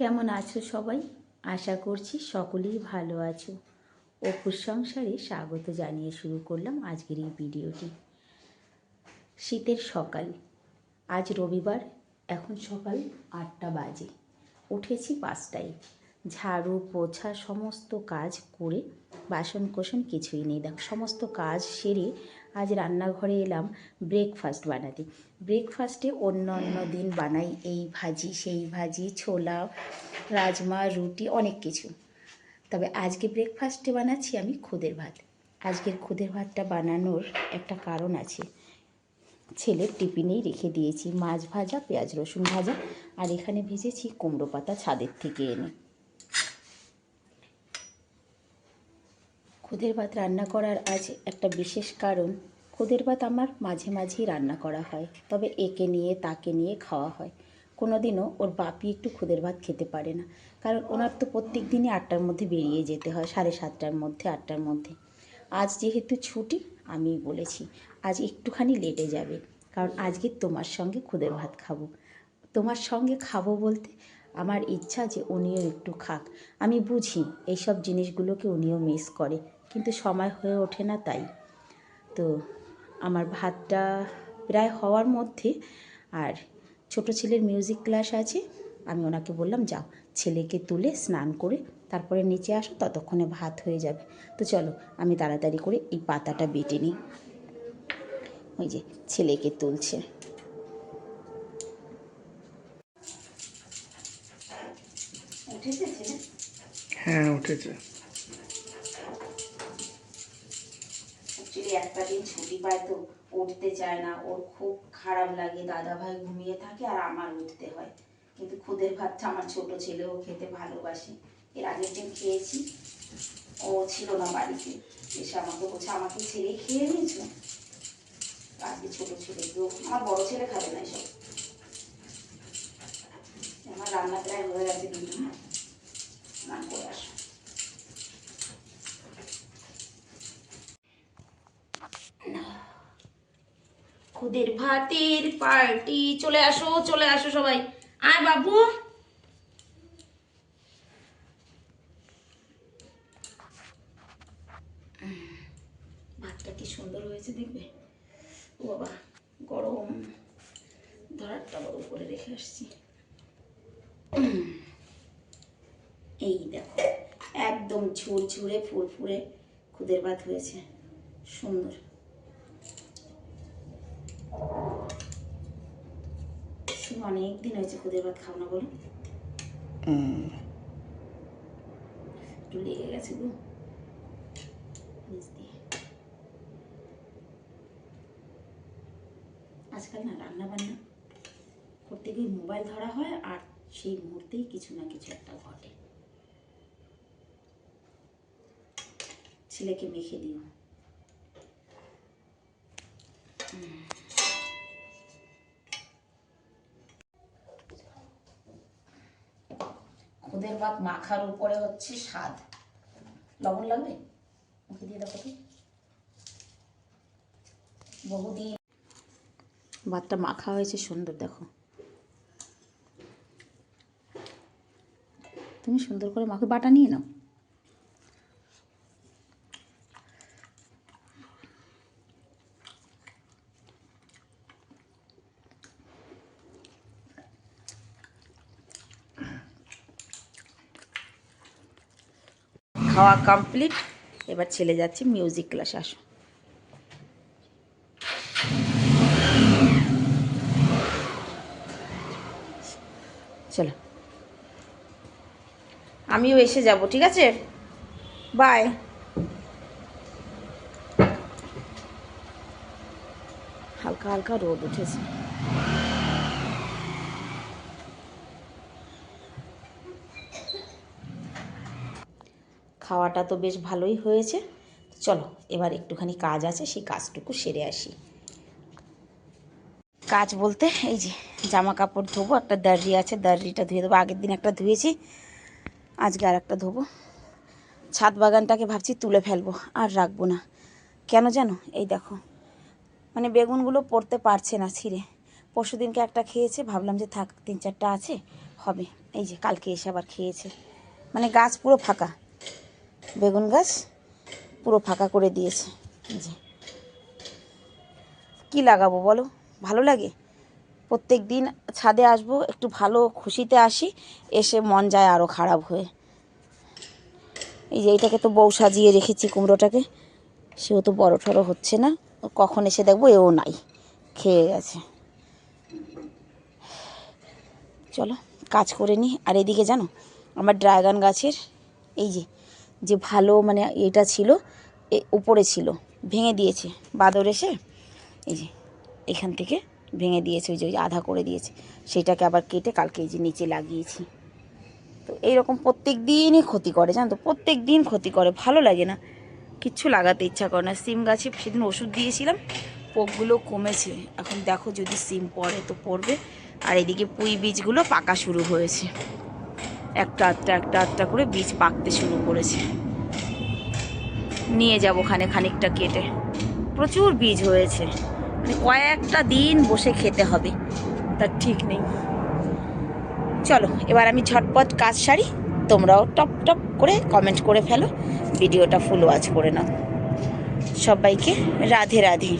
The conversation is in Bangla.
কেমন আছো সবাই? আশা করছি সকলেই ভালো আছো। অপুর সংসারে স্বাগত জানিয়ে শুরু করলাম আজকের এই ভিডিওটি। শীতের সকাল। আজ রবিবার, এখন সকাল আটটা বাজে। উঠেছি পাঁচটায়। ঝাড়ু, পোছা, সমস্ত কাজ করে বাসন কোসন কিছুই নেই। দেখ, সমস্ত কাজ সেরে আজ রান্নাঘরে এলাম ব্রেকফাস্ট বানাতে। ব্রেকফাস্টে অন্য অন্য দিন বানাই এই ভাজি, সেই ভাজি ছোলা রাজমা, রুটি, অনেক কিছু। তবে আজকে ব্রেকফাস্টে বানাচ্ছি আমি খুদের ভাত। আজকের খুদের ভাতটা বানানোর একটা কারণ আছে। ছেলের টিফিনেই রেখে দিয়েছি মাছ ভাজা, পেঁয়াজ রসুন ভাজা, আর এখানে ভেজেছি কুমড়ো পাতা ছাদের থেকে এনে। খুদের ভাত রান্না করার আজ একটা বিশেষ কারণ। খুদের ভাত আমার মাঝে মাঝেই রান্না করা হয়, তবে একে নিয়ে তাকে নিয়ে খাওয়া হয়। কোনো দিনও ওর বাপি একটু খুদের ভাত খেতে পারে না, কারণ ওনার তো প্রত্যেক দিনই আটটার মধ্যে বেরিয়ে যেতে হয়, সাড়ে সাতটার মধ্যে, আটটার মধ্যে। আজ যেহেতু ছুটি আমি বলেছি, আজ একটুখানি লেটে যাবে, কারণ আজকে তোমার সঙ্গে খুদের ভাত খাব। তোমার সঙ্গে খাব বলতে আমার ইচ্ছা যে উনিও একটু খাক। আমি বুঝি এইসব জিনিসগুলোকে উনিও মিস করে কিন্তু সময় হয়ে ওঠে না তাই। তো আমার ভাতটা প্রায় হওয়ার মধ্যে আর ছোট ছেলের মিউজিক ক্লাস আছে আমি ওনাকে বললাম যাও ছেলেকে তুলে স্নান করে তারপরে নিচে আসো ততক্ষণে ভাত হয়ে যাবে। তো চলো আমি তাড়াতাড়ি করে এই পাতাটা বেটে নিই। ওই যে ছেলেকে তুলছে। উঠেছে হ্যাঁ উঠেছে। অ্যাকচুয়ালি একটা দিন ছুটি পায় তো উঠতে চায় না। ওর খুব খারাপ লাগে। দাদা ভাই ঘুমিয়ে থাকে আর আমার উঠতে হয়। কিন্তু খুদের ভাতটা আমার ছোট ছেলেও খেতে ভালোবাসে। এর আগের দিন খেয়েছি। ও ছিল না বাড়িতে। এসে আমাকে বলছে, আমাকে ছেড়ে খেয়ে নিয়েছো? আজকে ছোট ছেলে কেউ আমার বড় ছেলে খাবে না এসব। আমার রান্না প্রায় হয়ে গেছে। দুদিন স্নান করে আসো খুদের ভাতের পার্টি। চলে আসো চলে আসো সবাই। আয় বাবু। ভাতটা কি সুন্দর হয়েছে দেখবে? ও বাবা, গরম। ধরারটা আবার উপরে রেখে আসছি। এই দেখো, একদম ঝুরঝুরে ফুরফুরে খুদের ভাত হয়েছে। সুন্দর। শুধু অনেক দিন হয়েছে খুদের ভাত খাও না বলো। একটু লেগে গেছে গো। আজকাল না রান্না বান্না করতে গিয়ে মোবাইল ধরা হয় আর সেই মুহূর্তেই কিছু না কিছু একটা ঘটে। ছেলেকে মেখে দিও। খুদের ভাত মাখার উপরে হচ্ছে স্বাদ। লবণ লাগবে? মুখে দিয়ে দেখো তো বহুদিন ভাতটা মাখা হয়েছে, সুন্দর, দেখো। তুমি সুন্দর করে মাখো, বাটা নিয়ে নাও। খাওয়া কমপ্লিট এবার ছেলে যাচ্ছে মিউজিক ক্লাসে আসো। চলো। আমিও এসে যাব, ঠিক আছে? বাই হালকা হালকা রোদ উঠেছে। খাওয়াটা তো বেশ ভালোই হয়েছে। চলো, এবার একটুখানি কাজ আছে, সেই কাজটুকু সেরে আসি। কাজ বলতে এই যে জামা কাপড় ধোবো, একটা দার্রি আছে দার্রিটা ধুয়ে দেবো। আগের দিন একটা ধুয়েছি, আজকে আর একটা ধোবো। ছাদ বাগানটাকে ভাবছি তুলে ফেলব, আর রাখব না। কেন জানো? এই দেখো মানে বেগুনগুলো পড়তে পারছে না ছিঁড়ে। পরশু দিনকে একটা খেয়েছে, ভাবলাম যে থাক, তিন চারটা আছে, হবে। এই যে কালকে এসে আবার খেয়েছে। মানে গাছ পুরো ফাঁকা। বেগুন গাছ পুরো ফাঁকা করে দিয়েছে। যে। কী লাগাবো বলো? ভালো লাগে? প্রত্যেক দিন ছাদে আসব, একটু ভালো খুশিতে আসি, এসে মন যায় আরও খারাপ হয়ে। এই যে এইটাকে তো বউ সাজিয়ে রেখেছি কুমড়োটাকে, সেও তো বড় ঠড়ো হচ্ছে না। কখন এসে দেখব এও নাই, খেয়ে গেছে। চলো, কাজ করে নিই আর এদিকে জানো, আমার ড্রাগন গাছের, এই যে যে ভালো মানে এটা ছিল, এ উপরে ছিল, ভেঙে দিয়েছে। বাদর এসে এই যে এখান থেকে ভেঙে দিয়েছে, ওই যে ওই আধা করে দিয়েছে। সেটাকে আবার কেটে কালকে এই যে নিচে লাগিয়েছি। তো এইরকম প্রত্যেক দিনই ক্ষতি করে, জানো তো? প্রত্যেক দিন ক্ষতি করে, ভালো লাগে না। কিচ্ছু লাগাতে ইচ্ছা করে না। সিম গাছে সেদিন ওষুধ দিয়েছিলাম, পোকগুলো কমেছে। এখন দেখো যদি সিম পড়ে তো পড়বে। আর এদিকে পুঁই বীজগুলো পাকা শুরু হয়েছে। একটা আধটা একটা আধটা করে বীজ পাকতে শুরু করেছে। নিয়ে যাব ওখানে খানিকটা কেটে। প্রচুর বীজ হয়েছে। মানে কয়েকটা দিন বসে খেতে হবে। তার ঠিক নেই। চলো, এবার আমি ঝটপট কাজ সারি। তোমরাও টপ টপ করে কমেন্ট করে ফেলো। ভিডিওটা ফুল ওয়াচ করে নাও। সবাইকে রাধে রাধে।